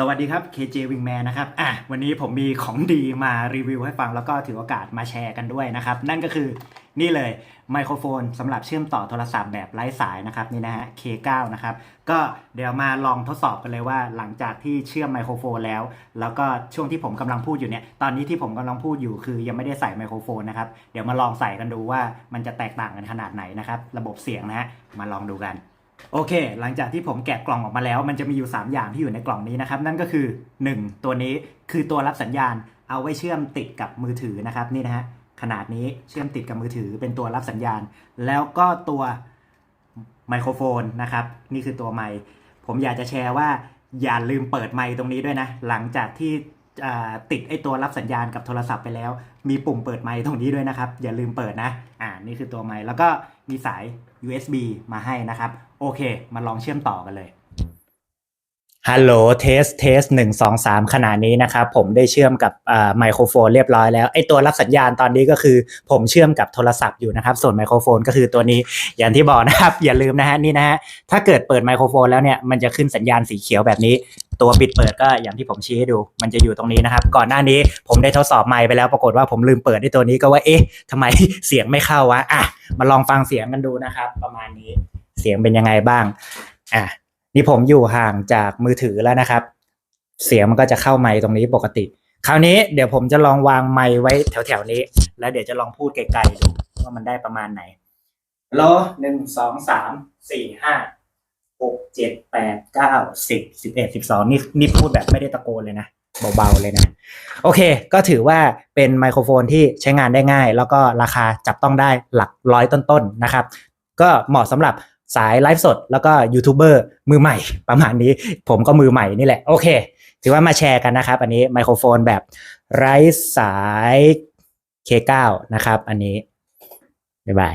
สวัสดีครับ KJ Wingman นะครับ อะ วันนี้ผมมีของดีมารีวิวให้ฟังแล้วก็ถือโอกาสมาแชร์กันด้วยนะครับ นั่นก็คือนี่เลยไมโครโฟนสำหรับเชื่อมต่อโทรศัพท์แบบไร้สายนะครับนี่นะฮะ K9 นะครับ ก็เดี๋ยวมาลองทดสอบกันเลยว่าหลังจากที่เชื่อมไมโครโฟนแล้ว แล้วก็ช่วงที่ผมกำลังพูดอยู่เนี่ย ตอนนี้ที่ผมกำลังพูดอยู่คือยังไม่ได้ใส่ไมโครโฟนนะครับ เดี๋ยวมาลองใส่กันดูว่ามันจะแตกต่างกันขนาดไหนนะครับ ระบบเสียงนะฮะ มาลองดูกัน โอเค หลังจากที่ผมแกะกล่องออกมาแล้ว มันจะมีอยู่ 3 อย่างที่อยู่ในกล่องนี้นะครับ นั่นก็คือ 1 ตัวนี้คือตัวรับสัญญาณ เอาไว้เชื่อมติดกับมือถือนะครับนี่นะฮะขนาดนี้เชื่อมติดกับมือถือเป็นตัวรับสัญญาณ แล้วก็ตัวไมโครโฟนนะครับ นี่คือตัวไมค์ผมอยากจะแชร์ว่าอย่าลืมเปิดไมค์ตรงนี้ด้วยนะ หลังจากที่ติดไอตัวรับสัญญาณกับโทรศัพท์ไปแล้ว มีปุ่มเปิดไมค์ตรงนี้ด้วยนะครับ อย่าลืมเปิดนะอ่า นี่คือตัวไมค์แล้วก็มีสาย USB มาให้นะครับ โอเค มาลองเชื่อมต่อกันเลย ฮัลโหลเทสเทสหนึ่งสองสามขนาดนี้นะครับ ผมได้เชื่อมกับไมโครโฟนเรียบร้อยแล้วไอตัวรับสัญญาณตอนนี้ก็คือ ผมเชื่อมกับโทรศัพท์อยู่นะครับ ส่วนไมโครโฟนก็คือตัวนี้อย่างที่บอกนะครับ อย่าลืมนะฮะนี่นะฮะถ้าเกิดเปิดไมโครโฟนแล้วเนี่ยมันจะขึ้นสัญญาณสีเขียวแบบนี้ ตัวปิดเปิดก็อย่างที่ผมชี้ให้ดู มันจะอยู่ตรงนี้นะครับ ก่อนหน้านี้ผมได้ทดสอบไมค์ไปแล้วปรากฏว่าผมลืมเปิดที่ตัวนี้ก็ว่าเอ๊ะทำไมเสียงไม่เข้าวะอะมาลองฟังเสียงกันดูนะครับ ประมาณนี้เสียงเป็นยังไงบ้างอะ นี่ผมอยู่ห่างจากมือถือแล้วนะครับ เสียงมันก็จะเข้าไมค์ตรงนี้ปกติ คราวนี้เดี๋ยวผมจะลองวางไมค์ไว้แถวๆนี้ แล้วเดี๋ยวจะลองพูดไกลๆดูว่ามันได้ประมาณไหนฮัลโหลหนึ่งสองสามสี่ห้าหกเจ็ดแปดเก้าสิบสิบเอ็ดสิบสองนี่นี่พูดแบบไม่ได้ตะโกนเลยนะ เบาๆเลยนะ โอเค ก็ถือว่าเป็นไมโครโฟนที่ใช้งานได้ง่าย แล้วก็ราคาจับต้องได้หลักร้อยต้นๆนะครับ ก็เหมาะสำหรับ สายไลฟ์สด แล้วก็ยูทูบเบอร์มือใหม่ประมาณนี้ ผมก็มือใหม่นี่แหละ โอเค ถือว่ามาแชร์กันนะครับ อันนี้ไมโครโฟนแบบไร้สาย K9 นะครับ อันนี้ บ๊ายบาย